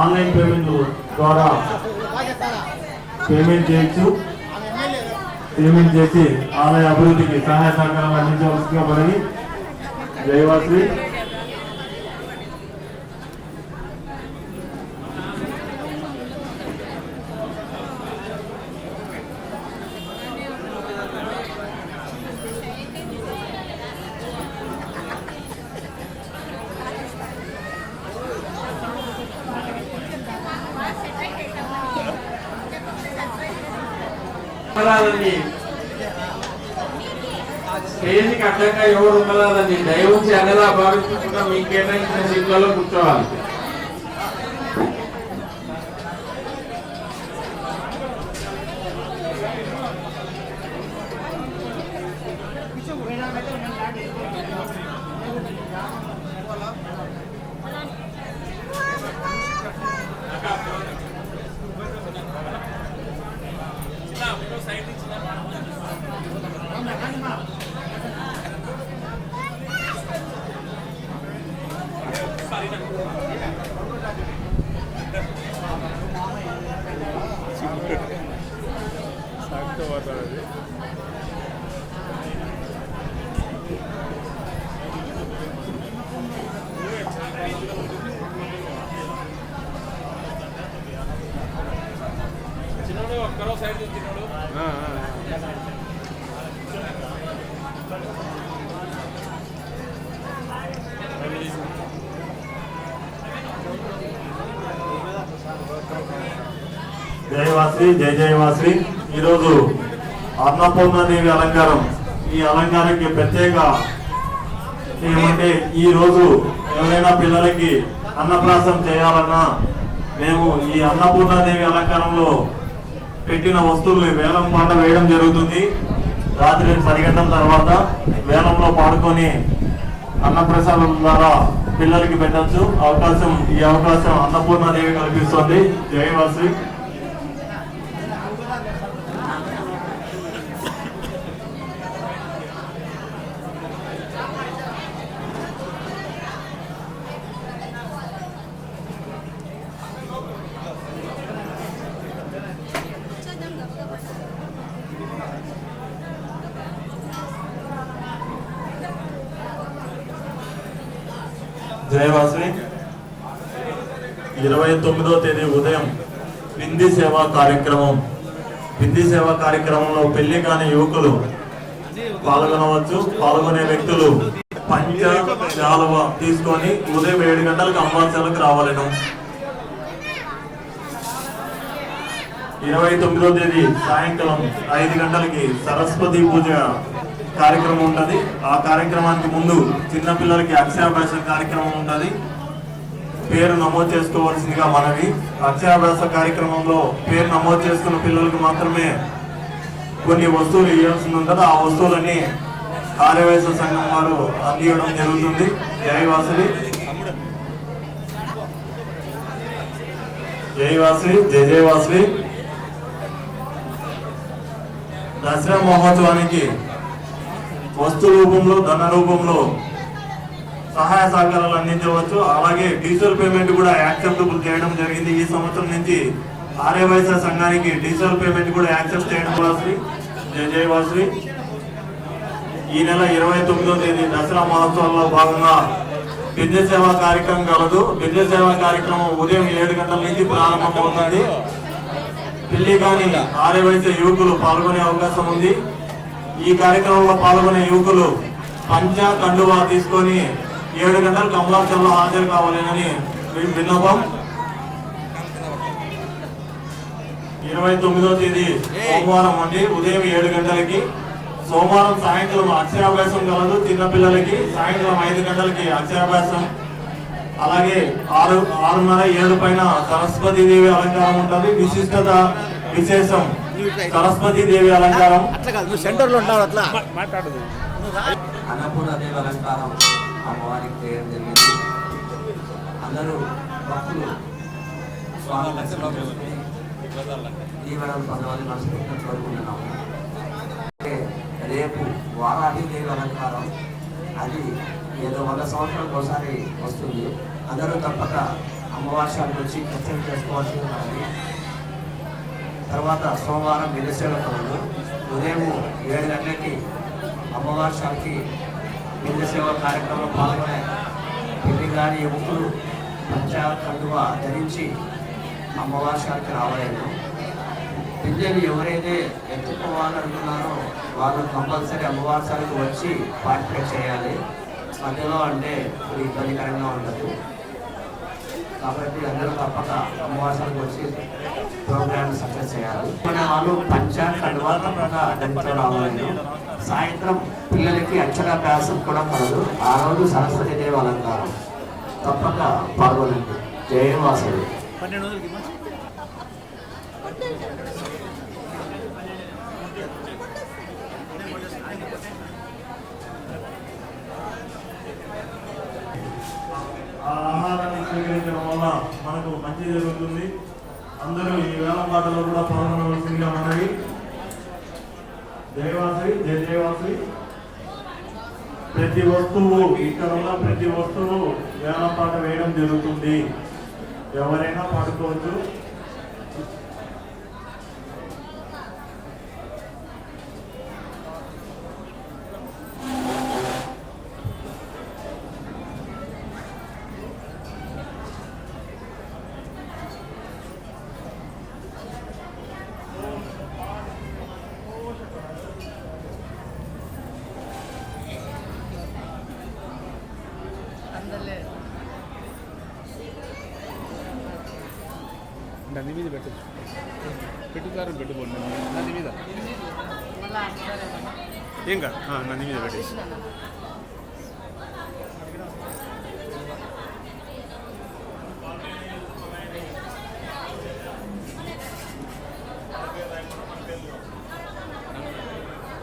Online payment ద్వారా payment చేయొచ్చు. Payment చేసి ఆలయ అభివృద్ధికి సహాయ సహకారం అందించవలసిందిగా మనవి. జయవాశ్రీ స్టేజ్కి అడ్డంగా ఎవరు ఉండలేదని దైవం అన్నలా భావించకుండా మీకు కేటాయించిన సీట్లలో కూర్చోవాలి. జయవాశ్రీ జయ జయవాశ్రీ ఈరోజు అన్నపూర్ణాదేవి అలంకారం. ఈ అలంకారానికి ప్రత్యేక ఏమంటే ఈ రోజు ఎవరైనా పిల్లలకి అన్నప్రాసం చేయాలన్నా మేము ఈ అన్నపూర్ణాదేవి అలంకారంలో పెట్టిన వస్తువుల్ని వేలం పాట వేయడం జరుగుతుంది. రాత్రి పది గంటల తర్వాత వేలంలో పాడుకొని అన్నప్రసాదం ద్వారా పిల్లలకి పెట్టచ్చు. అవకాశం ఈ అవకాశం అన్నపూర్ణాదేవి కల్పిస్తుంది. జయవాసి జయవాసి ఇరవై తొమ్మిదో తేదీ ఉదయం బింది సేవా కార్యక్రమం. బింది సేవా కార్యక్రమంలో పెళ్ళి కాని యువకులు పాల్గొనవచ్చు. పాల్గొనే వ్యక్తులు పంచ శాలువ తీసుకొని ఉదయం ఏడు గంటలకు అమ్మాచాలకు రావాలను ఇరవై తొమ్మిదో తేదీ సాయంకాలం ఐదు గంటలకి సరస్వతి పూజ. కార్యక్రమం ఉంటుంది. ఆ కార్యక్రమానికి ముందు చిన్నపిల్లలకి అక్షరాభ్యాస కార్యక్రమం ఉంటుంది. పేరు నమోదు చేసుకోవాల్సిందిగా మనవి. అక్షరాభ్యాస కార్యక్రమంలో పేరు నమోదు చేసుకున్న పిల్లలకు మాత్రమే కొన్ని వస్తువులు ఇవ్వాల్సి ఉంటుంది. ఆ వస్తువులని కార్యవేశ సంఘం వారు అందియడం జరుగుతుంది. జయవాసుడి జయవాసుడి జయ జయవాసుడి దసరా మహోత్సవానికి వస్తు రూపంలో ధన రూపంలో సహాయ సహకారాలు అందించవచ్చు. అలాగే డిజిటల్ పేమెంట్ కూడా యాక్సెప్టబుల్ చేయడం జరిగింది. ఈ సంవత్సరం నుంచి ఆర్యవైశ్య సంఘానికి డిజిటల్ పేమెంట్ కూడా యాక్సెప్ట్ చేయడం వాసి జయ జయ వాసి ఈ నెల ఇరవై తొమ్మిదో తేదీ దసరా మహోత్సవంలో భాగంగా విద్య సేవా కార్యక్రమం కలదు. విద్య సేవా కార్యక్రమం ఉదయం ఏడు గంటల నుంచి ప్రారంభమవుతుంది. పెళ్ళి కానీ ఆర్యవైశ్య యువకులు పాల్గొనే అవకాశం ఉంది. ఈ కార్యక్రమంలో పాల్గొనే యువకులు పంచ కండువా తీసుకొని ఏడు గంటలకు కమలాచంలో హాజరు కావాలని విన్నపం. ఇరవై తొమ్మిదో తేదీ సోమవారం అండి. ఉదయం ఏడు గంటలకి సోమవారం సాయంత్రం అక్షరాభ్యాసం కలదు. చిన్నపిల్లలకి సాయంత్రం ఐదు గంటలకి అక్షరాభ్యాసం అలాగే ఆరు ఆరున్నర ఏడు పైన సరస్వతి దేవి అలంకారం ఉంటుంది. విశిష్టత విశేషం. సరస్వతి దేవి అలంకారం. అట్లా కాదు నువ్వు సెంటర్లో ఉంటావు అట్లా. అన్నపూర్ణ దేవి అలంకారం అమ్మవారికి చేయడం జరిగింది అందరూ భక్తులు స్వామి దర్శనం చేసుకుని దీవెనలు పొందవాలి మనస్ఫూర్తిగా కోరుకుంటున్నాము. అంటే రేపు వారాహి దేవి అలంకారం. అది ఏదో వంద సంవత్సరాలకు ఒకసారి వస్తుంది. అందరూ తప్పక అమ్మవార్షాలకు వచ్చి ఖచ్చితంగా చేసుకోవాల్సి ఉన్నది తర్వాత సోమవారం మిదసేవ ఉదయం ఏడు గంటలకి అమ్మవారి అమ్మవార్షాలకి మిదసేవ కార్యక్రమంలో పాల్గొనే పెళ్ళి గారి యువకులు పంచా కండువ ధరించి అమ్మవార్షాలకి రావలేదు పిల్లలు ఎవరైతే ఎత్తుకోవాలనుకున్నారో వాళ్ళు కంపల్సరీ అమ్మవారి అమ్మవార్షాలకు వచ్చి పార్టిసిపేట్ చేయాలి. మధ్యలో అంటే ఇది ఇబ్బందికరంగా ఉండదు. కాబట్టి అందరూ తప్పక అమ్మవాసాలకు వచ్చి ప్రోగ్రామ్ సక్సెస్ చేయాలి. మన వాళ్ళు పంచ కండువా తప్పక ధరించడం రావాలి సాయంత్రం పిల్లలకి అక్షరాభ్యాసం కూడా కలదు ఆ రోజు సరస్వతి దేవి అలంకారం. తప్పక పాల్గొనండి. జయవాసుడు ఆహారాన్ని స్వీకరించడం వల్ల మనకు మంచి జరుగుతుంది. పాటలో కూడా పాల్గొనవలసిందిగా మనవి జయవాసి జయ జయవాసి ప్రతి వస్తువు ఇక్కడ ఉన్న ప్రతి వస్తువు వేల పాట వేయడం జరుగుతుంది. ఎవరైనా పాడుకోవచ్చు. నంది మీద పెట్టు పెట్టుతారు పెట్టుకోండి నంది మీద ఏం కాదు ఆ, నంది మీద పెట్టేసి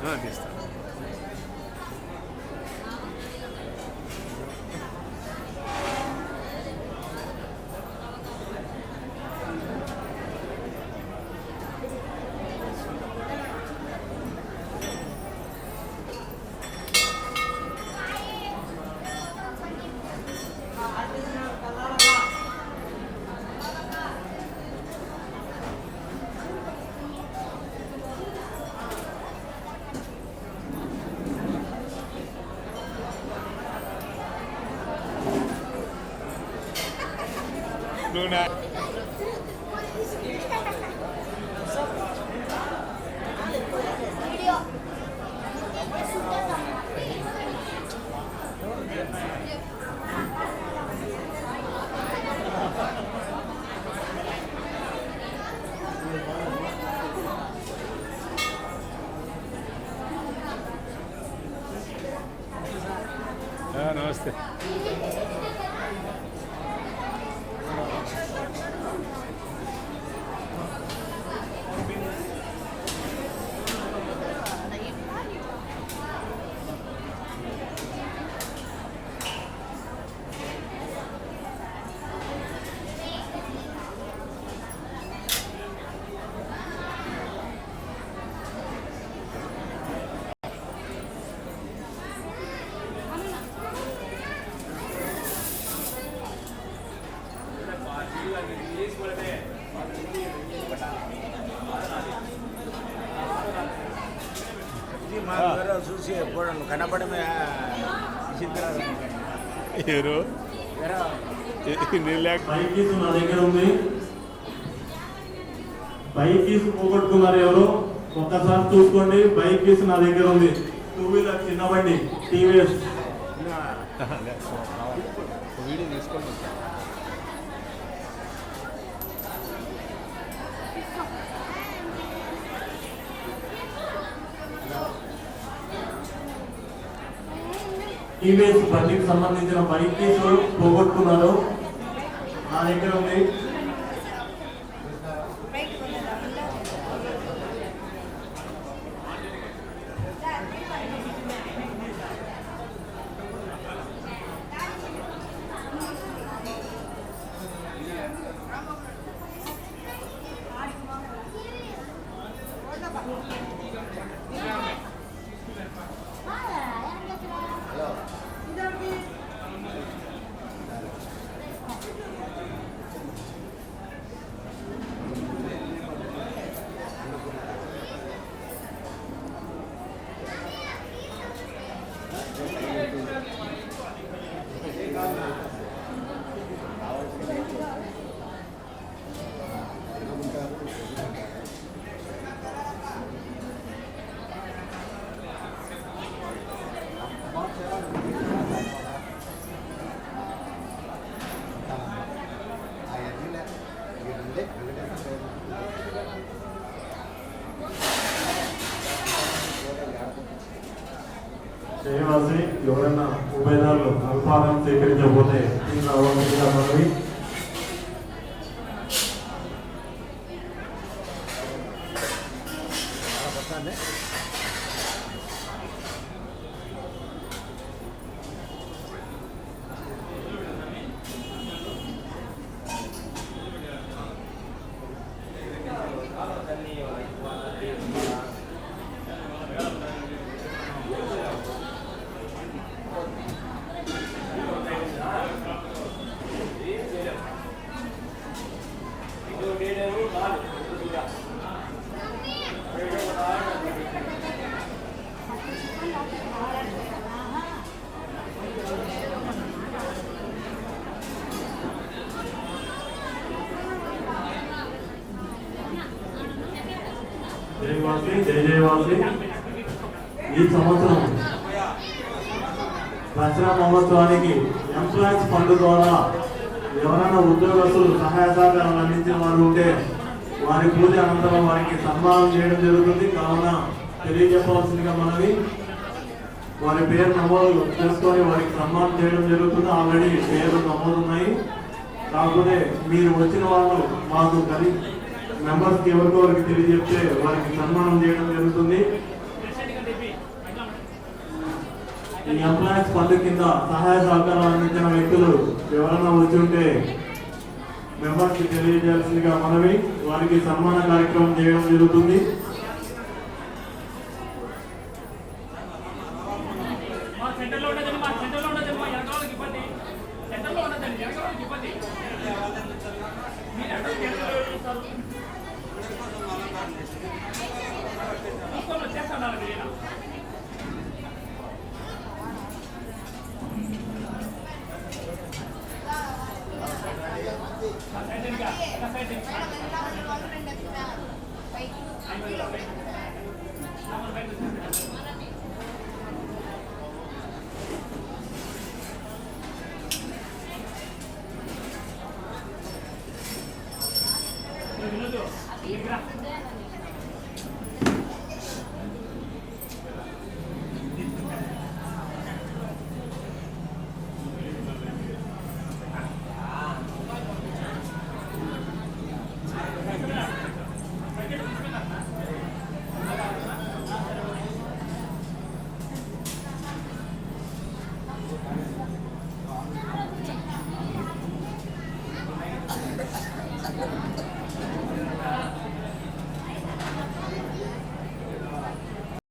ఆ, doing that. ఊరు చూసి ఎప్పుడు కనపడమే ఎవరు బైక్ కీస్ నా దగ్గర ఉంది. బైక్ కీస్ పోగొట్టుకున్నారు ఎవరు? ఒక్కసారి చూసుకోండి బైక్ కీస్ నా దగ్గర ఉంది. టూ వీలర్ చిన్న బండి టీవీఎస్. టీవీఎస్ బండికి సంబంధించిన బైక్ కీస్ పోగొట్టుకున్నారు నా దగ్గర ఉంది. దయవాసి ఎవరైనా ఉభయదారులు అల్పాదం స్వీకరించకపోతే దీనిలో Gracias. మనవి జయవాసి ఈ సంవత్సరం దసరా మహోత్సవానికి ఎంప్లాయీస్ ఫండ్ ద్వారా ఎవరైనా ఉద్యోగస్తులు సహాయ సహకారాలు అందించిన వారు ఉంటే వారి పూజ అనంతరం వారికి సన్మానం చేయడం జరుగుతుంది. కావున తెలియజెప్పవలసిందిగా మనవి. వారి పేరు నమోదు చేసుకొని వారికి సన్మానం చేయడం జరుగుతుంది. ఆల్రెడీ పేర్లు నమోదున్నాయి కాకపోతే మీరు వచ్చిన వాళ్ళు మాకు కలిగి మెంబర్స్కి ఎవరికో వారికి తెలియజెప్తే వారికి సన్మానం చేయడం జరుగుతుంది. ఈ ఎంప్లాయీస్ ఫండ్ కింద సహాయ సహకారం అందించిన వ్యక్తులు ఎవరైనా వచ్చి ఉంటే మెంబర్స్కి తెలియజేయాల్సిందిగా మనవి. వారికి సన్మాన కార్యక్రమం చేయడం జరుగుతుంది. వినోదు ఇక్కడ